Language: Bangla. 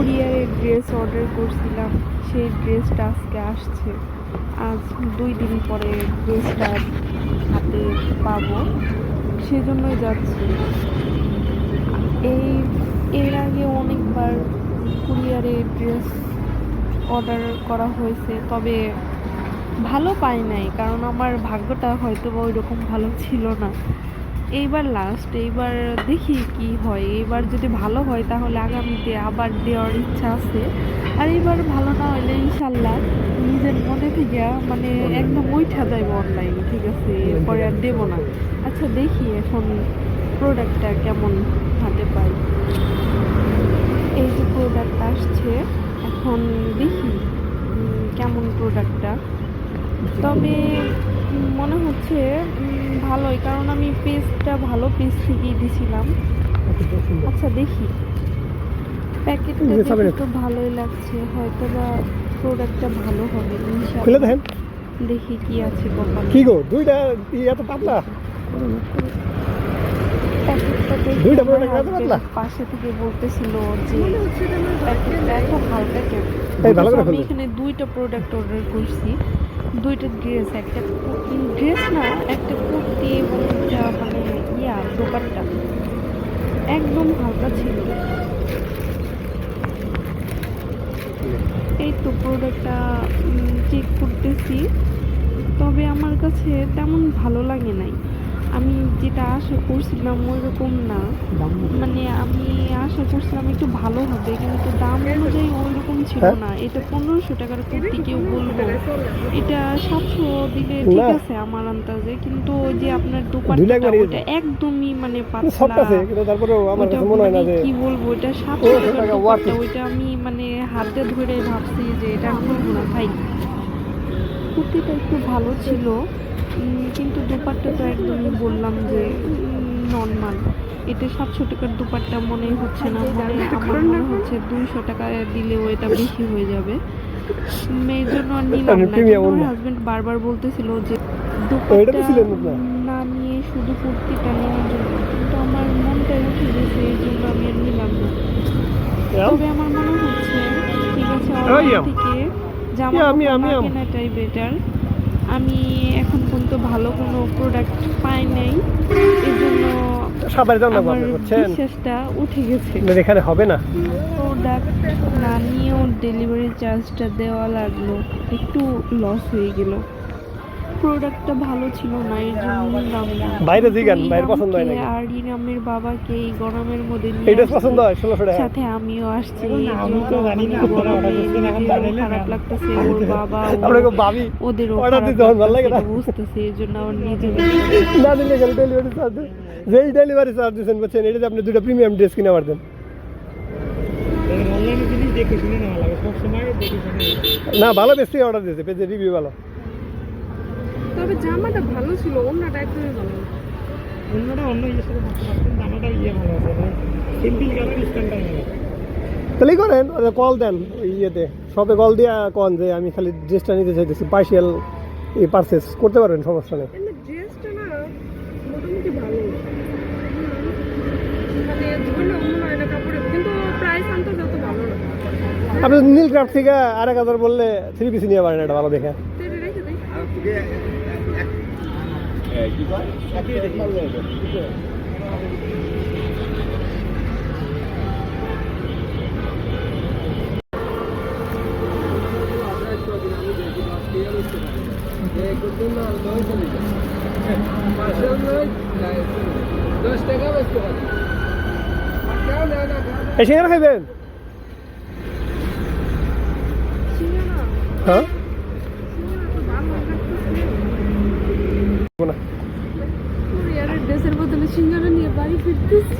কুরিয়ারে ড্রেস অর্ডার করছিলাম, সেই ড্রেসটা আজকে আসছে। আজ দুই দিন পরে ড্রেসটা হাতে পাবো। সেজন্যই যাচ্ছি। এই, এর আগে অনেকবার কুরিয়ারে ড্রেস অর্ডার করা হয়েছে, তবে ভালো পাই নাই, কারণ আমার ভাগ্যটা হয়তো বা ওই রকম ভালো ছিল না। এইবার লাস্ট এইবার দেখি কি হয়। এইবার যদি ভালো হয়, তাহলে আগামীতে আবার দেওয়ার ইচ্ছা আছে। আর এইবার ভালো না হলে ইনশাল্লাহ নিজের মনে থেকে মানে একদম উঠা যাইব অনলাইনে ঠিক আছে? এরপরে আর দেবো না। আচ্ছা দেখি এখন প্রোডাক্টটা কেমন হাতে পাই। এই যে প্রোডাক্ট আসছে, এখন দেখি কেমন প্রোডাক্টটা তবে মনে হচ্ছে ভালোই কারণ আমি পেস্টটা ভালো পেজ থেকেই দিছিলাম। আচ্ছা দেখি। প্যাকেটটা তো ভালোই লাগছে হয়তো বা প্রোডাক্টটা ভালো হবে খুলে দেখেন। দেখি কি আছে কপালে। কি গো দুইটা এত পাতলা? প্যাকেটটা দুইটা আমার এত পাতলা? পাশে থেকে বলতেছিল যে প্যাকেটটা এত হালকা কেন? এই ভালো করে আমি এখানে দুইটা প্রোডাক্ট অর্ডার করছি। দুইটা ড্রেস একটা ড্রেস না, একটা কুর্তি এবং একটা মানে ইয়া দোকানটা একদম হালকা ছিল। এই তো প্রোডাক্টটা চেক করতেছি তবে আমার কাছে তেমন ভালো লাগে নাই। আমি যেটা আশা করছিলাম ওই রকম না মানে আমি আশা করছিলাম একটু ভালো হবে কিন্তু দাম অনুযায়ী ওই রকম ছিল হ্যাঁ? না। এটা পনেরোশো টাকার কুর্তি কেউ বলব। এটা সাতশো দিলে ঠিক আছে আমার আন্দাজে কিন্তু ওই যে আপনার দোকানটা ওটা একদমই মানে পাতলা। মনে যে কি বলব এটা সাতশো টাকার। ওইটা আমি মানে হাতে ধরে ভাবছি যে এটা আমি বলব না ভাই কুর্তিটা একটু ভালো ছিল। কিন্তু দুপাট্টা তো একদমই বললাম যে নর্মাল এটা সাতশো টাকার দুপাট্টা মনে হচ্ছে না মনে আমার মনে হচ্ছে দুইশো টাকা দিলেও এটা বেশি হয়ে যাবে। এই জন্য আর নিলাম না। হাজবেন্ড বারবার বলতেছিল যে দুপাট্টা না নিয়ে শুধু কুর্তিটা নেওয়ার জন্য। কিন্তু আমার মনটাই উঠে গেছে এই জন্য আমি আর নিলাম না। তবে আমার মনে হচ্ছে ঠিক আছে। থেকে জামা আমি, আমি, কেনাটাই বেটার আমি এখন পর্যন্ত ভালো কোনো প্রোডাক্ট পাই নাই। এই জন্য না আমার বিশ্বাসটা উঠে গেছে। এখানে হবে না। প্রোডাক্ট না নিয়েও ডেলিভারি চার্জটা দেওয়া লাগল। একটু লস হয়ে গেল। প্রোডাক্টটা ভালো ছিল না এর জন্য না বাইরে জিগান, বাইরে পছন্দ হয় নাকি? আর ইরামের বাবাকে এই গরমের মধ্যে নিয়ে এইটা পছন্দ হয় টাকা। সাথে আমিও আসছি আমি তো জানি না, করছেন, এখন খারাপ লাগতেছে ওর বাবা আপনাকে ভাবি order খারাপ দিতে ভালো লাগে না। বুঝতেছে এই জন্য আমার নিজের না দিলে গেলে ডেলিভারি চার্জ যেই ডেলিভারি চার্জ দিচ্ছেন বলছেন এটাতে আপনি দুটো প্রিমিয়াম ড্রেস কিনে পারতেন হয়। না ভালো বেশি অর্ডার দিয়েছে পেজে রিভিউ ভালো। তবে জামাটা ভালো ছিল অন্যটা একদমই ভালো না। অন্যটা অন্য ইয়ের সাথে ভাবতে পারতেন জামাটা ইয়ে ভালো আছে মানে সিম্পল কালার স্ট্যান্ডার্ড ভালো তাহলেই করেন কল দেন ওই ইয়েতে। সবে কল দিয়া কন যে আমি খালি ড্রেসটা নিতে চাইতেছি পার্সিয়াল এই পারচেস করতে পারবেন সমস্যা নেই। ড্রেসটা না মোটামুটি ভালো। মানে ধরলে অন্য কাপড়ে কিন্তু প্রাইস আনতে যত ভালো। না আপনি নীল ক্রাফট থেকে আরেক হাজার বললে থ্রি পিস নিয়ে পারেন এটা ভালো দেখে। তেরে রেখে দিই এই সিঙ্গারা খাইবেন সিঙ্গারা হ্যাঁ সিঙ্গারা তো ভালো লাগতেছে না কুরিয়ারের ড্রেসের বদলে সিঙ্গারা নিয়ে বাড়ি ফিরতেছি।